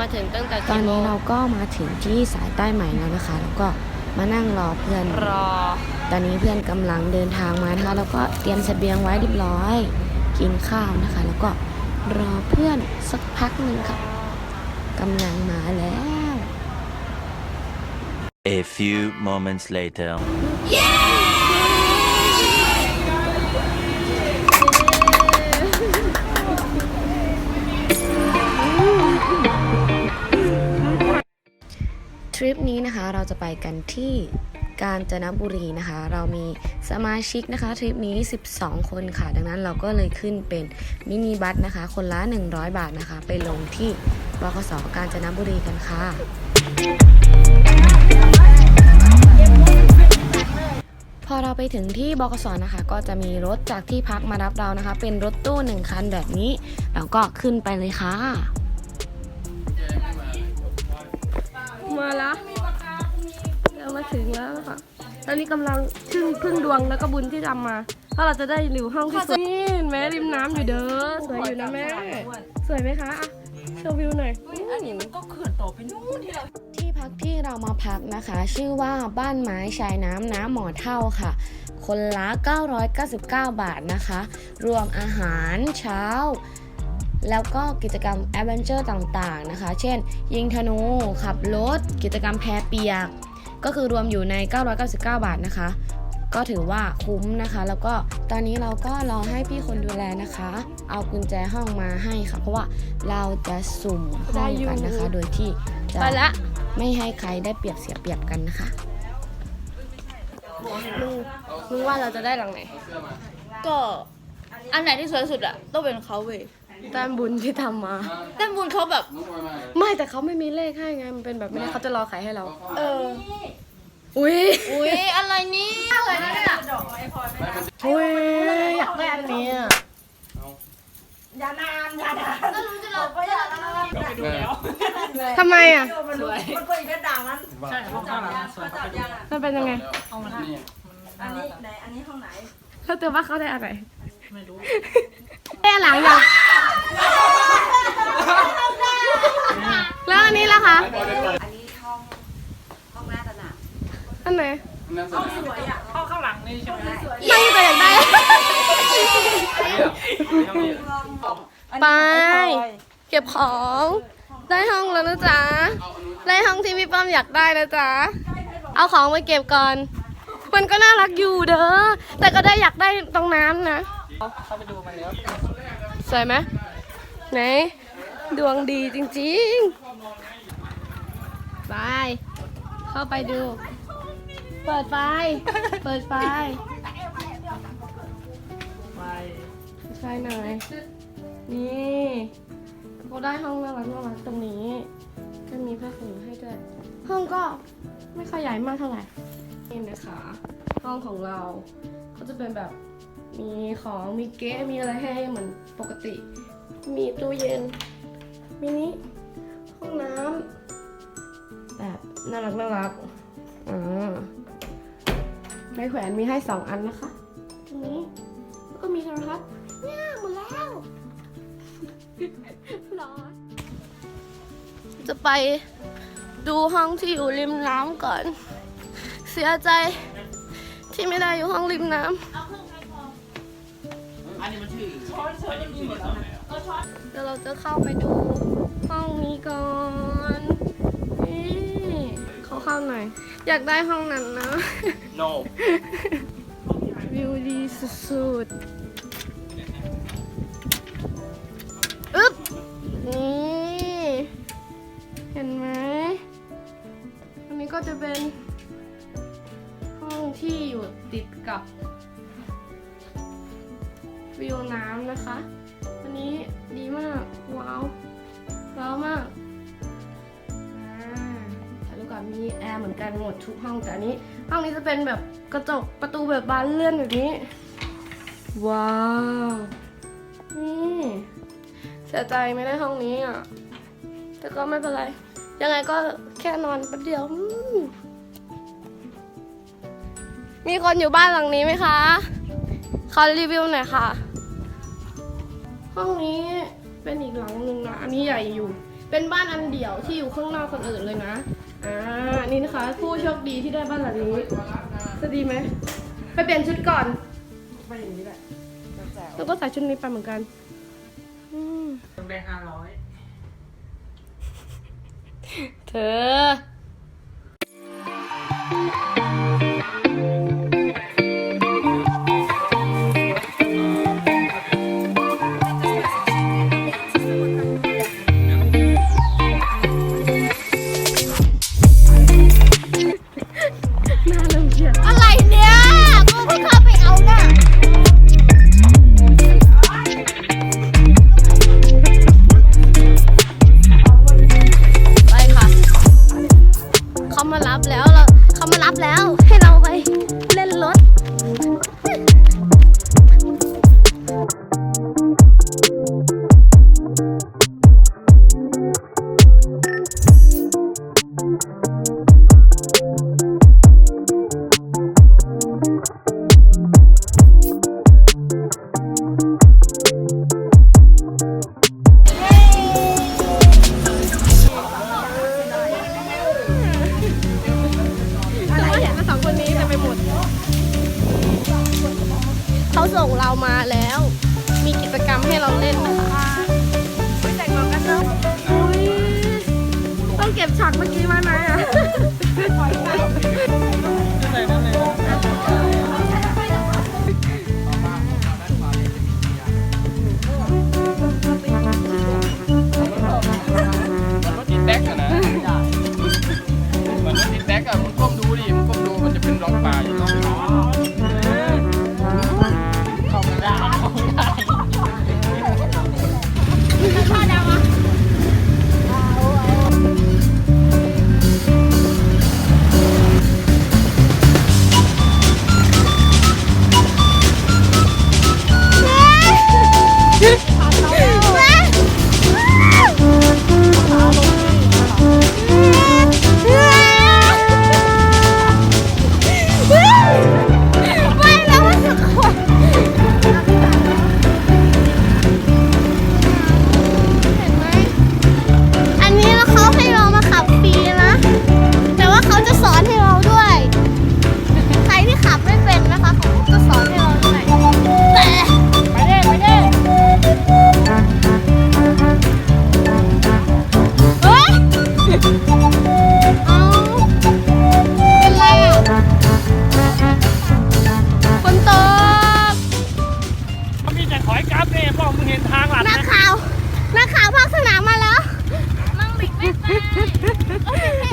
มาถึงตั้งแต่ตอนกี่โมนี้งเราก็มาถึงที่สายใต้ใหม่แล้วนะคะ แล้วก็มานั่งรอเพื่อนรอ ตอนนี้เพื่อนกำลังเดินทางมานะคะ แล้วก็เตรียมเสบียงไว้เรียบร้อย กินข้าวนะคะ แล้วก็รอเพื่อนสักพักหนึ่งค่ะกำลังมาแล้ว A few moments later. ทริปนี้นะคะเราจะไปกันที่กาญจนบุรีนะคะ เรามีสมาชิกนะคะทริปนี้ 12 คนค่ะ ดังนั้นเราก็เลยขึ้นเป็นมินิบัสนะคะ คนละ 100 บาทนะคะ ไปลงที่บขสกาญจนบุรีกันค่ะ พอเราไปถึงที่บกสนะคะ ก็จะมีรถจากที่พักมารับเรานะคะ เป็นรถตู้หนึ่งคันแบบนี้ เราก็ขึ้นไปเลยค่ะ มาแล้ว เรามาถึงแล้วค่ะ ตอนนี้กำลังพึ่งพึ่งดวงแล้วก็บุญที่ทำมา ถ้าเราจะได้อยู่ห้องที่สวยนี่เห็นไหมริมน้ำอยู่เด้อ สวยอยู่นะแม่ สวยไหมคะอะโชว์วิวหน่อย อันนี้มันก็เขื่อนต่อไปนู่นที่เราที่พักที่เรามาพักนะคะ ชื่อว่าบ้านไม้ชายน้ำน้ำหมอเท่าค่ะ คนละ 999 บาทนะคะ รวมอาหารเช้า แล้วก็กิจกรรมแอดเวนเจอร์ต่างๆนะคะ เช่น ยิงธนู ขับรถ กิจกรรมแพเปียก ก็คือรวมอยู่ใน 999 บาทนะคะ ก็ถือว่าคุ้มนะคะ แล้วก็ตอนนี้เราก็รอให้พี่คนดูแลนะคะ เอากุญแจห้องมาให้ค่ะ เพราะว่าเราจะสุ่มห้องกันนะคะ โดยที่จะไปละไม่ให้ใครได้เปรียบเสียเปรียบกันนะคะมึงมึงว่าเราจะได้หลังไหน ก็อันไหนที่สวยสุดอะต้องเป็นเขาเว้ย แต้มบุญที่ทำมา แต่บุญเขาแบบไม่แต่เขาไม่มีเลขให้ไงมันเป็นแบบไม่ได้เขาจะรอขายให้เรา เออ อุ้ยอุ้ยอะไรนี่อะไรนะเนี่ยอุ้ยอยากได้อันนี้อะก็รู้จะเราก็อยากนะทำไมอะสวยมันก็อีกแค่ด่างนั้นใช่ห้องข้างหลังสวยจับยังอะมันเป็นยังไงห้องมันนี่อันนี้ไหนอันนี้ห้องไหนเขาเตือนว่าเขาได้อะไร ไม่รู้ได้หลังยังแล้วอันนี้ล่ะคะ อันนี้ห้องห้องหน้าตลาดอันไหนห้องสวยอะห้องข้างหลังนี่ใช่ไหมสวยนั่งอยู่แต่อยากได้ห้องนี้ไป เก็บของ ได้ห้องแล้วนะจ๊ะ ได้ห้องที่พี่ป้อมอยากได้นะจ๊ะ เอาของไปเก็บก่อน มันก็น่ารักอยู่เด้อ แต่ก็ได้อยากได้ตรงน้ำนะ เข้าไปดูมันแล้วสวยไหมไหน ดวงดีจริงๆ ไป เข้าไปดู เปิดไฟ เปิดไฟ ไปใช่หน่อย นี่เขาได้ห้องน่ารักน่ารักตรงนี้ ก็มีผ้าห่มให้ด้วย ห้องก็ไม่ขยายมากเท่าไหร่ นี่นะคะ ห้องของเรา ก็จะเป็นแบบ มีของมีเก๊มีอะไรให้เหมือนปกติ มีตู้เย็นมินิห้องน้ำแบบน่ารักน่ารักอ่าไม้แขวนมีให้สองอันนะคะตรงนี้แล้วก็มีโทรทัศน์เนี่ยหมดแล้วร้อนจะไปดูห้องที่อยู่ริมน้ำก่อน เสียใจที่ไม่ได้อยู่ห้องริมน้ำ อันนี้มันชื่อเดี๋ยวเราจะเข้าไปดูห้องนี้ก่อนนี่เขาเข้าหน่อย อยากได้ห้องนั้นนะโนวิวดีสุดๆอึ๊บนี่เห็นไหมอันนี้ก็จะเป็นห้องที่อยู่ติดกับ วิวน้ำนะคะ อันนี้ดีมาก ว้าวว้าวมากถ่ายรูปกับมีแอร์เหมือนกันหมดทุกห้องแต่อันนี้ ห้องนี้จะเป็นแบบกระจกประตูแบบบานเลื่อนแบบนี้ ว้าว นี่เสียใจไม่ได้ห้องนี้อะ แต่ก็ไม่เป็นไร ยังไงก็แค่นอนแป๊บเดียวมมีคนอยู่บ้านหลังนี้ไหมคะ ขอรีวิวหน่อยค่ะ ห้องนี้เป็นอีกหลังหนึ่งนะ อันนี้ใหญ่อยู่ เป็นบ้านอันเดี่ยวที่อยู่ข้างนอกคนอื่นเลยนะ อ่า นี่นะคะ ผู้โชคดีที่ได้บ้านหลังนี้จะดีไหม ไปเปลี่ยนชุดก่อน ไปอย่างนี้แหละแล้วก็ใส่ชุดนี้ไปเหมือนกันอืมต้องได้ห้าร้อยเธอ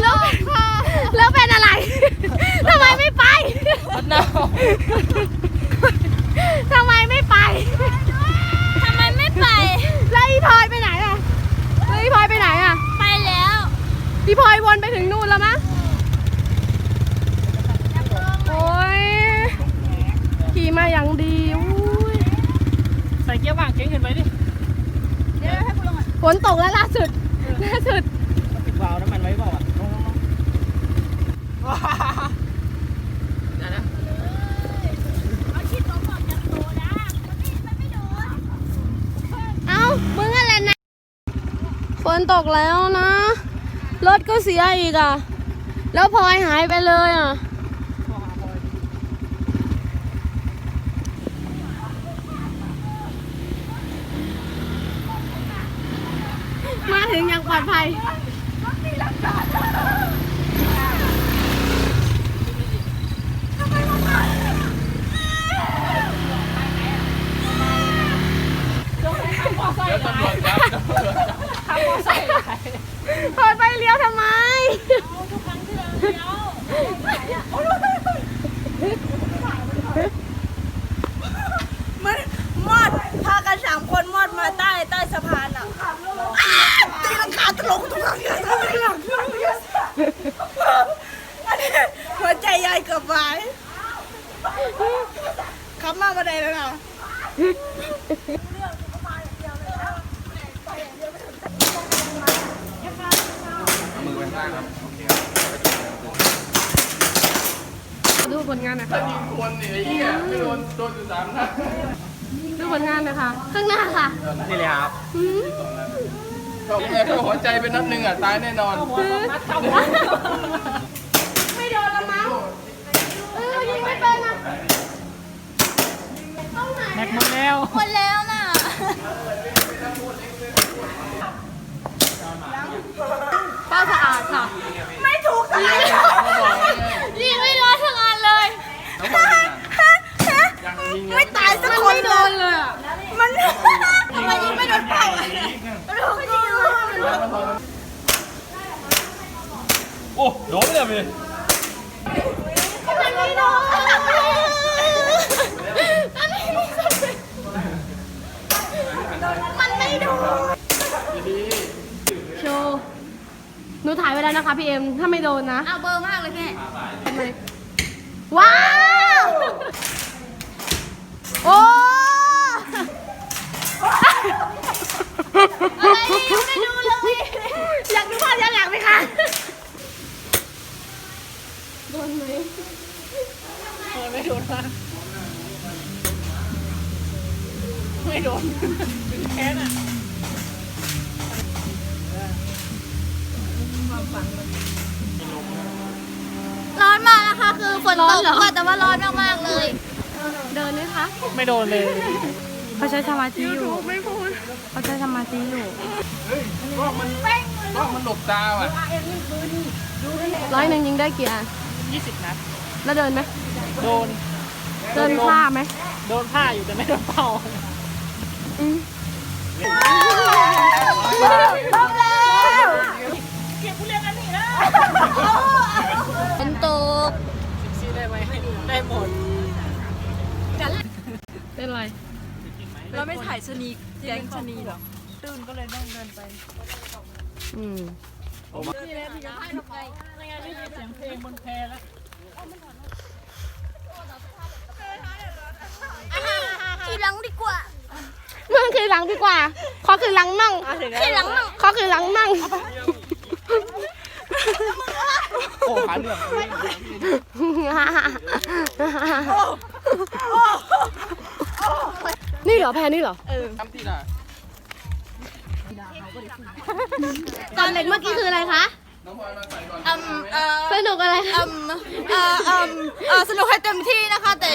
แล้วแล้วเป็นอะไร ทำไมไม่ไปมันหนาวทำไมไม่ไป ทำไมไม่ไป แล้วอีพลอยไปไหนอะแล้วอีพลอยไปไหนอะ ไปแล้วอีพลอยวนไปถึงนู่นแล้วมั้งโอ้ยขี่มาอย่างดีอุ้ยใส่เกียร์ว่างเก่งขึ้นไปดิ ฝนตกแล้วล่าสุดล่าสุด ปิดวาล์วน้ำมันไว้เปล่าอะลงลงลง เอ้ามึงอะไรนะฝนตกแล้วนะ รถก็เสียอีกอะ แล้วพลอยหายไปเลยอะมาถึงอย่างปลอดภัย ตำรวจครับตำรวจครับเปิดไฟเลี้ยวทำไมมันมอดพากันสามคนมอดมาใต้ใต้สะพานอะอ้าตีลังคาตลกตรงนั้นเนี่ยทำไมหลังอันนี้หัวใจใหญ่เกือบวายขับมาบันไดแล้วนะ มือไว้ข้างล่างครับ ดูผลงานหนะคะ ยิงคนเนี่ยไอ้เหี้ยไม่ โดนโดนอยู่สามนัดดูผลงานหนะคะข้างหน้าค่ะนี่เลยครับหืมเข้าไงเข้าหัวใจเป็นนัดหนึ่งอะ ตายแน่นอนไม่โดนละมั้งเออยิงไม่เป็นอะต้องไหนแม็กหมดแล้วหมดแล้วน่ะเป้าสะอาดค่ะ ไม่ถูกสักอันยิงไม่ร้อยทั้งอันเลย ไม่ตายสักคนไม่โดนเลยอะมันทำไมยิงไม่โดนเป่าอะมันถูกจริงๆเลยมันถูกโอ้โดนเลยพี่มันไม่โดนมันไม่โดนโชว์หนูถ่ายไว้แล้วนะคะพี่เอ็ม ถ้าไม่โดนนะเอาเบอร์มากเลยแม่ว้าวโไรยังไม่ดูเลย อยากดูภาพย้อนหลังไหมคะโดนไหมไม่โดนนะไม่โดนแค่น่ะร้อนมากนะคะคือฝนตกค่ะแต่ว่าร้อนมากๆเลย เดินไหมคะ ไม่โดนเลย เขาใช้สมาธิอยู่ เขาใช้สมาธิอยู่เฮ้ยกล้องมันกล้องมันหลบตาว่ะร้อยหนึ่งยิงได้กี่อัน20นัดแล้วเดินไหมโดน เดินผ้าไหมโดนผ้าอยู่แต่ไม่โดนเป่าอืมฝนตกซีได้ไหมได้หมดเป็นไร เราไม่ถ่ายชะนี แก๊งชะนีหรออืมเสียงเพลงบนแพแล้วขี่หลังดีกว่ามั่งคือหลังดีกว่าขอคือหลังมั่งขี่หลังมั่งขอคือหลังมั่งโอ้หาเรื่องนี่ เหรอแพรนี่เหรอ ทำที่น่ะตอนเล็กเมื่อกี้คืออะไรคะน้องพลอยมาใส่ก่อนอืมเอ่อสนุกอะไรคะอืมเอ่ออืมเอ่อสนุกให้เต็มที่นะคะ แต่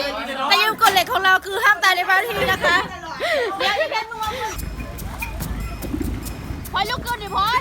แต่ยืมกฎเหล็กของเราคือห้ามตายในบ้านที่นะคะเดี๋ยวพี่เพชรมึงพลอยลุกขึ้นดิพลอย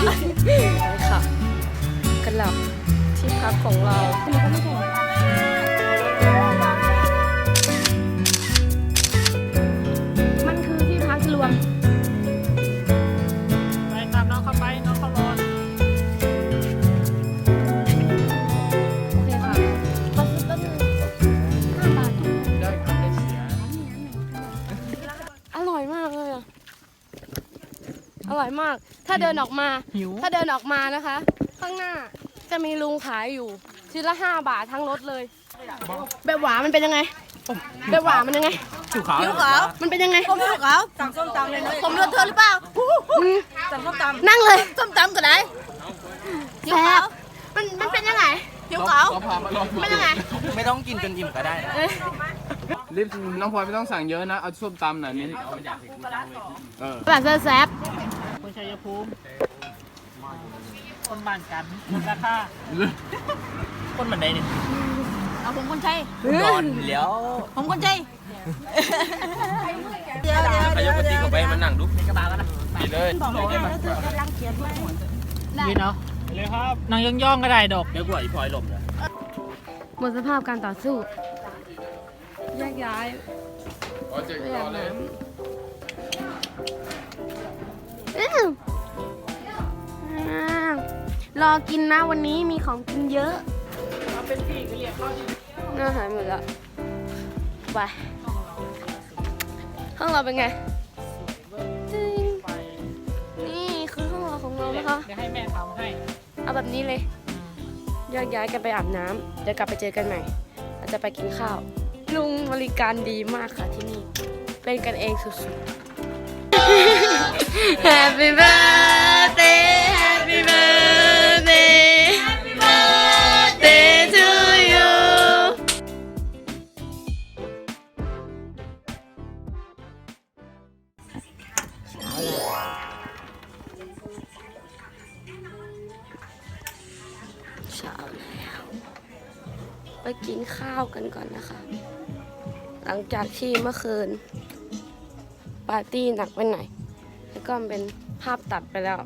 กรักนะคะค่ะกลับที่พักของเรามันคือที่พักรวม ไปตามน้องเข้าไปน้องเขารอโอเคค่ะขอซื้อต้นห้าบาทได้ครับได้เสียอร่อยมากเลยอะอร่อยมาก ถ้าเดินออกมา หิว ถ้าเดินออกมานะคะ ข้างหน้าจะมีลุงขายอยู่ชิ้นละห้าบาททั้งรถเลย แบบหวานมันเป็นยังไง แบบหวานมันยังไงผิวขาว มันเป็นยังไง ผมผิวขาวสั่งส้มตำเลยนะผมโดนเธอหรือเปล่าอืมสั่งส้มตนั่งเลยส้มตำก็ได้แซ่บมันมันเป็นยังไงำผิวขาวเราพามาลองเป็นยังไง ไม่ต้องกินจนอิ่มก็ได้นะเอ้ยรีบน้องพลอยไม่ต้องสั่งเยอะนะ เอาส้มตำหน่อยนี่เออแบบแซ่บ คนชัยภูมิคนบ้านกันราคาคนเหมือนใดเนี่ยเอาผมคนใช้ดอนแล้วผมคนใช้เดี๋ยวเดี๋ยวไปยกกระติกออกไปมันนั่งดูในกระบะกันนะดีเลยยืนเอาเลยครับนั่งย่องๆก็ได้ดอกเดี๋ยวกว่าอีพลอยหลบเลยหมดสภาพการต่อสู้แยกย้ายอ๋อเจอไปกันอาบเลยน้ำอื้ออ่า รอกินนะวันนี้มีของกินเยอะเอาเป็นปีกก็เรียกเขาดิน่าหายหมดละไปห้องเราเป็นไงตึ้งไปนี่คือห้องเราของเรานะคะเดี๋ยวให้แม่ทำให้ เอาแบบนี้เลยแยกย้ายกันไปอาบน้ำเดี๋ยวกลับไปเจอกันใหม่เราจะไปกินข้าว ลุงบริการดีมากค่ะที่นี่ เป็นกันเองสุดๆ Happy birthday Happy birthday Happy birthday to you เช้าแล้ว ไปกินข้าวกันก่อนนะคะ หลังจากที่เมื่อคืน ปาร์ตี้หนักไปหน่อย ก็เป็นภาพตัดไปแล้ว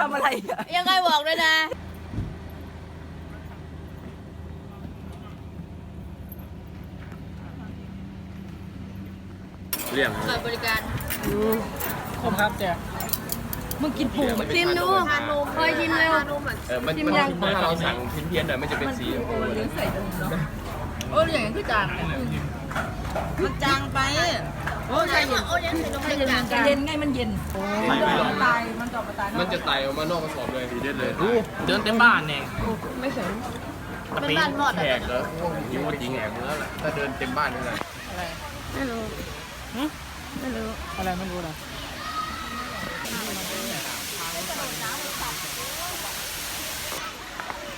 ทำอะไรอะยังไงบอกด้วยนะเรียงเปิดบริการคมครับแจกชิมดูคอยชิมเร็วเออมันมันถ้าเราสั่งเพี้ยนๆหน่อยมันจะเป็นสีชมพูโอ้ยอย่างนี้คือจานมันจางไปโอ้ย ใช่โอ้ยยังใส่ลงไปจานเย็นไงมันเย็นไม่ไม่หรอกตายมันจะออกมาตายมันจะไต่ออกมานอกกระสอบเลยทีเด็ดเลยเดินเต็มบ้านเนี่ยไม่เขินเป็นบ้านหมดแหกแล้วยิงว่าจริงแหกแล้วแหละถ้าเดินเต็มบ้านนี่แหละไม่รู้ไม่รู้อะไรไม่รู้นะ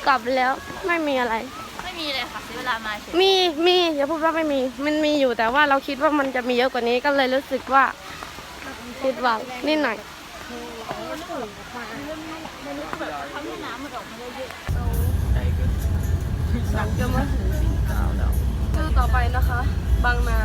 กลับแล้วไม่มีอะไร ม่มีเลยค่ะเสียเวลามาเฉยมีมีอย่าพูดว่าไม่มี มันมีอยู่แต่ว่าเราคิดว่ามันจะมีเยอะกว่านี้ก็เลยรู้สึกว่าผิดหวังนิดหน่อยหลังจะมาถึงสินเก้าแล้วชื่อต่อไปนะคะ บางนา